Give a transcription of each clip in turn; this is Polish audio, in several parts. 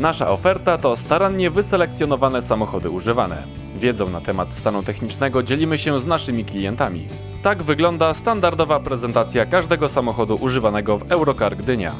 Nasza oferta to starannie wyselekcjonowane samochody używane. Wiedzą na temat stanu technicznego dzielimy się z naszymi klientami. Tak wygląda standardowa prezentacja każdego samochodu używanego w Eurocar Gdynia.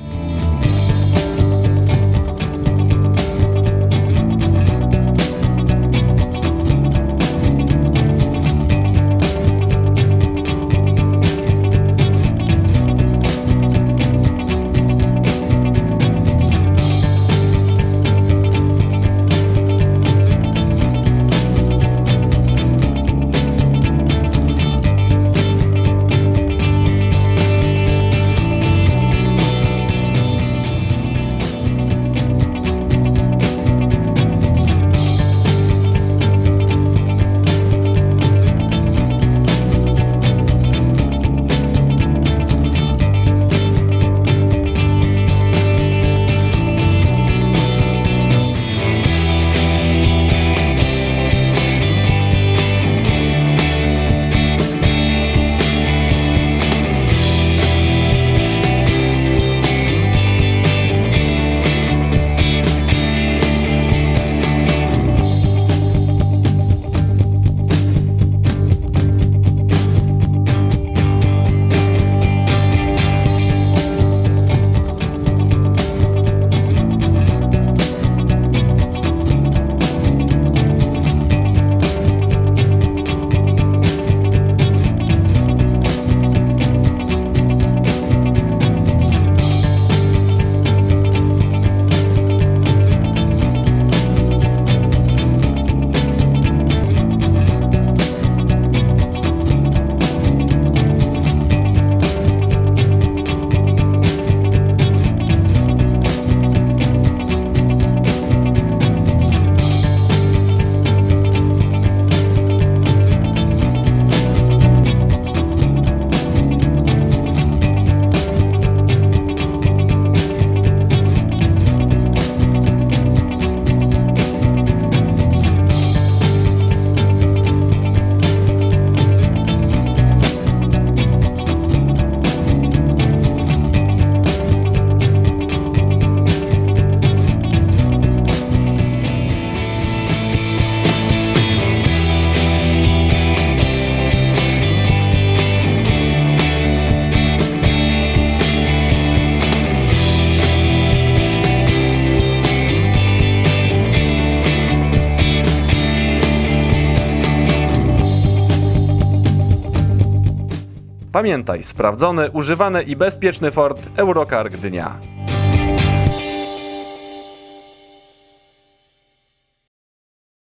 Pamiętaj, sprawdzony, używany i bezpieczny Ford Eurocar Gdynia.